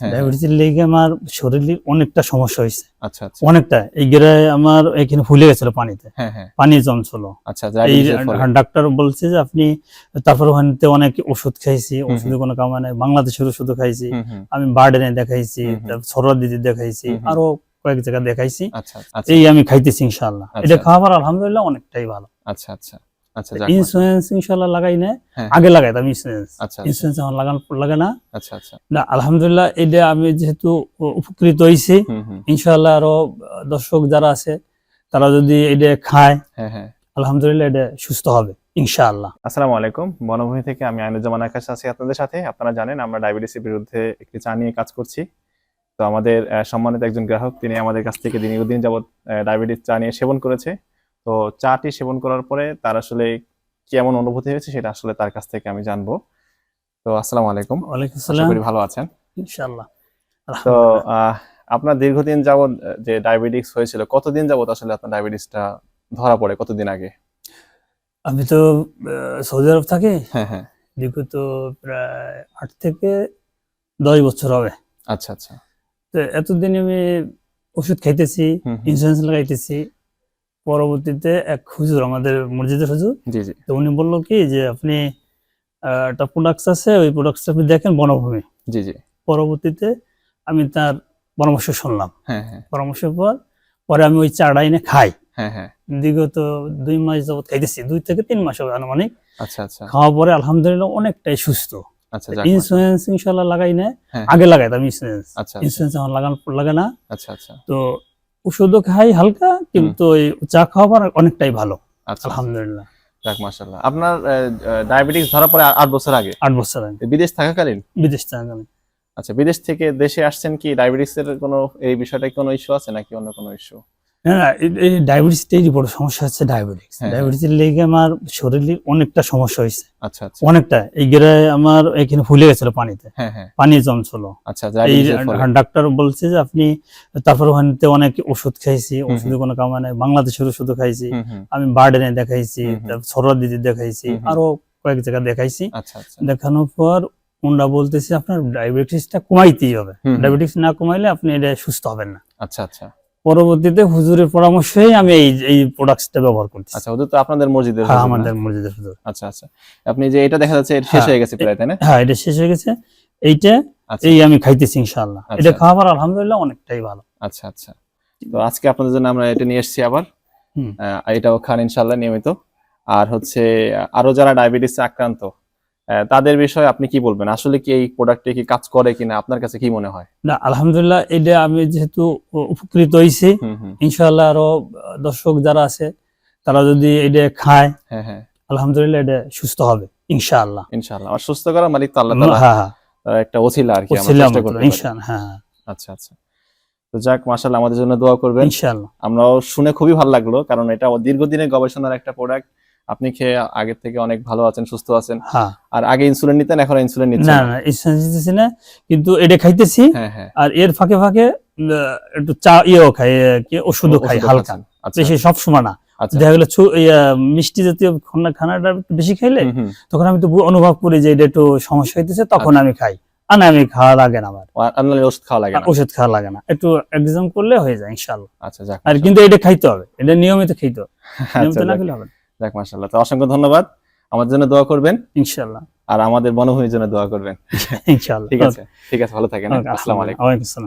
হ্যাঁ। ডায়াবেটিসের লেগে আমার অনেকটা সমস্যা হয়েছে। আচ্ছা আচ্ছা। অনেকটা। এই গেরে আমার এখানে ফুলে গেছিল পানিতে। হ্যাঁ হ্যাঁ। পানি জমছিল। আচ্ছা এই ডাক্তার বলছে যে আপনি তারপর ওখানে অনেক ওষুধ খাইছি। ওষুধে কোনো কামা নাই। বাংলাদেশের ওষুধ খাইছি। আমি বার্ডেনে দেখাইছি। সরোয়ার দিদি দেখাইছি। আরও কয়েক জায়গা দেখাইছি। এই আমি খাইতেছি ইনশাল্লাহ। এটা খাওয়ার আলহামদুলিল্লাহ অনেকটাই ভালো। আচ্ছা আচ্ছা। আচ্ছা ইন্স্যুরেন্স ইনশাল্লাহ লাগাই না। আগে লাগাইতাম ইন্স্যুরেন্স ইন্স্যুরেন্স আমার লাগানো লাগে না। আচ্ছা আচ্ছা। না আলহামদুলিল্লাহ এটা আমি যেহেতু উপকৃত হয়েছি হুম হুম। আরও দর্শক যারা আছে তারা যদি এটা খায় হ্যাঁ হ্যাঁ। আলহামদুলিল্লাহ এটা সুস্থ হবে ইনশাআল্লাহ। আসসালামু আলাইকুম বনভূমি থেকে আমি আইনুজ্জামান আকাশ আছি আপনাদের সাথে। আপনারা জানেন আমরা ডায়াবেটিসের বিরুদ্ধে একটি চা নিয়ে কাজ করছি। তো আমাদের সম্মানিত একজন গ্রাহক তিনি আমাদের কাছ থেকে দীর্ঘদিন যাবৎ ডায়াবেটিস চা নিয়ে সেবন করেছে। তো চাটি সেবন করার পরে তার আসলে কেমন অনুভূতি হয়েছে সেটা আসলে তার কাছ থেকে আমি জানব। তো আসসালামু আলাইকুম। ওয়ালাইকুম আসসালাম ভালো আছেন। ইনশাআল্লাহ। তো আপনার দীর্ঘদিন যাবৎ যে ডায়াবেটিস হয়েছিল কতদিন যাবৎ আসলে আপনার ডায়াবেটিসটা ধরা পড়ে? কতদিন আগে? আমি তো সৌদি আরব থাকি। হ্যাঁ হ্যাঁ। বিগত প্রায় আট থেকে দশ বছর হবে। আচ্ছা আচ্ছা। তো এতদিন আমি ওষুধ খাইতেছি হুম। লাগাইতেছি। পরবর্তীতে এক হুজুর আমাদের মসজিদের হুজুর। জি জি। তো উনি বলল কি যে আপনি একটা প্রোডাক্টস আছে ওই প্রোডাক্টস আপনি দেখেন বনভূমি। জি জি। পরবর্তীতে আমি তার পরামর্শ শুনলাম। হ্যাঁ হ্যাঁ। পরামর্শের পর পরে আমি ওই চাটা এনে খাই। হ্যাঁ হ্যাঁ। বিগত দুই মাস যাবত খাইতেছি। দুই থেকে তিন মাস হবে আনুমানিক। আচ্ছা আচ্ছা। খাওয়ার পরে আলহামদুলিল্লাহ অনেকটাই সুস্থ। আচ্ছা ইন্স্যুরেন্স লাগাই না। আগে লাগাইতাম ইন্স্যুরেন্স আচ্ছা আচ্ছা। ইন্স্যুরেন্স আমার লাগানো লাগে না। আচ্ছা আচ্ছা। তো ওষুধও খাই হালকা কিন্তু ওই চা খাওয়া অনেকটাই ভালো। আচ্ছা। আলহামদুলিল্লাহ। যাক মাশাআল্লাহ। আপনার ডায়াবেটিস ধরা পড়ে আ- আট বছর আগে? আট বছর আগে। বিদেশ থাকাকালীন? বিদেশ থেকে আচ্ছা বিদেশ থেকে দেশে আসছেন কি? ডায়াবেটিসের কোনো এই বিষয়টা কোনো ইস্যু আছে নাকি অন্য কোনো ইস্যু না না এই- এই ডায়াবেটিসটাই বড় সমস্যা হচ্ছে ডায়াবেটিস হ্যাঁ। ডায়াবেটিসের লেগে আমার শরীরে অনেকটা সমস্যা হয়েছে। আচ্ছা আচ্ছা। অনেকটা। এই গেরে আমার এখানে ফুলে গেছিল পানিতে। হ্যাঁ হ্যাঁ। পানি জমছিল। আচ্ছা এই ডাক্তার বলছে যে আপনি তারপর ওখানে অনেক ওষুধ খাইছি। ওষুধে কোনো কামা নাই। বাংলাদেশের ওষুধ খাইছি। আমি বার্ডেনে দেখাইছি। সরোয়ার দিদি দেখাইছি। আরও কয়েক জায়গা দেখাইছি। দেখানোর পর ওনারা বলতেছে আপনার ডায়াবেটিসটা কমাইতেই হবে। ডায়াবেটিস না কমাইলে আপনি এটা সুস্থ হবেন না। আচ্ছা আচ্ছা। পরবর্তীতে হুজুরের পরামর্শেই আমি এই এই প্রোডাক্টসটা ব্যবহার করছি আচ্ছা ওদের তো আপনাদের মসজিদের হ্যাঁ আমাদের মসজিদের হুজুর। আচ্ছা আচ্ছা। আপনি যে এটা দেখা যাচ্ছে এটা শেষ হ্যাঁ। হয়ে গেছে প্রায় তাই না? হ্যাঁ এটা শেষ হয়ে গেছে। এইটা আচ্ছা। এই আমি খাইতেছি ইনশাআল্লাহ। আচ্ছা। এটা খাওয়ার আলহামদুলিল্লাহ অনেকটাই ভালো। আচ্ছা আচ্ছা। তো আজকে আপনাদের জন্য আমরা এটা নিয়ে এসেছি আবার। এটাও খান ইনশাল্লাহ নিয়মিত। আর হচ্ছে আরও যারা ডায়াবেটিস আক্রান্ত তাদের বিষয়ে আপনি কি বলবেন? আসলে কি এই প্রোডাক্টে কি কাজ করে কিনা? আপনার কাছে কি মনে হয়? না আলহামদুলিল্লাহ এটা আমি যেহেতু উপকৃত হয়েছি ইনশাআল্লাহ আরও দর্শক যারা আছে তারা যদি এটা খায় হ্যাঁ হ্যাঁ। আলহামদুলিল্লাহ এটা সুস্থ হবে ইনশাআল্লাহ। ইনশাল্লাহ আর সুস্থ করা মালিক তো আল্লাহ তাআলা। হ্যাঁ হ্যাঁ। একটা ওসিলা আর কি আমরা চেষ্টা পারি। ইনশাআল্লাহ হ্যাঁ হ্যাঁ, আচ্ছা আচ্ছা। তো যাক মাশাআল্লাহ আমাদের জন্য দোয়া করবেন। ইনশাআল্লাহ। আমরাও শুনে খুবই ভালো লাগল কারণ এটা দীর্ঘদিনের গবেষণার একটা প্রোডাক্ট আপনি খেয়ে আগের থেকে অনেক ভালো আছেন সুস্থ আছেন। হ্যাঁ। আর আগে ইনসুলিন নিতেন এখন ইনসুলিন নিচ্ছেন। না না। না ইনশাআল্লাহ দিতেছি না কিন্তু এটা খাইতেছি। হ্যাঁ হ্যাঁ। আর এর ফাঁকে ফাঁকে একটু চা ইয়েও খাই কি ওষুধও খাই হালকা। আচ্ছা। বেশি সব সময় না। আচ্ছা। দেখা গেলো মিষ্টি জাতীয় খানা- খানাটা একটু বেশি খাইলে। তখন আমি তো অনুভব করি যে এটা একটু সমস্যা হইতেছে তখন আচ্ছা। আমি খাই। আর আমি খাওয়া লাগে না আমার। আপনার ওষুধ খাওয়া লাগে না। ওষুধ খাওয়া লাগে না। একটু এক্সাম করলে হয়ে যায় ইনশাল্লাহ আচ্ছা যাক আর কিন্তু এটা খাইতে হবে। এটা নিয়মিত খাইতে হবে। নিয়মিত না খেলে হবে না। যাক মাশাআল্লাহ। তো অসংখ্য ধন্যবাদ। আমাদের জন্য দোয়া করবেন ইনশাল্লাহ আর আমাদের বনভূমির জন্য দোয়া করবেন। ইনশাল্লাহ ঠিক আছে ঠিক আছে ভালো থাকেন। আসসালামু আলাইকুম। ওয়ালাইকুম আসসালাম।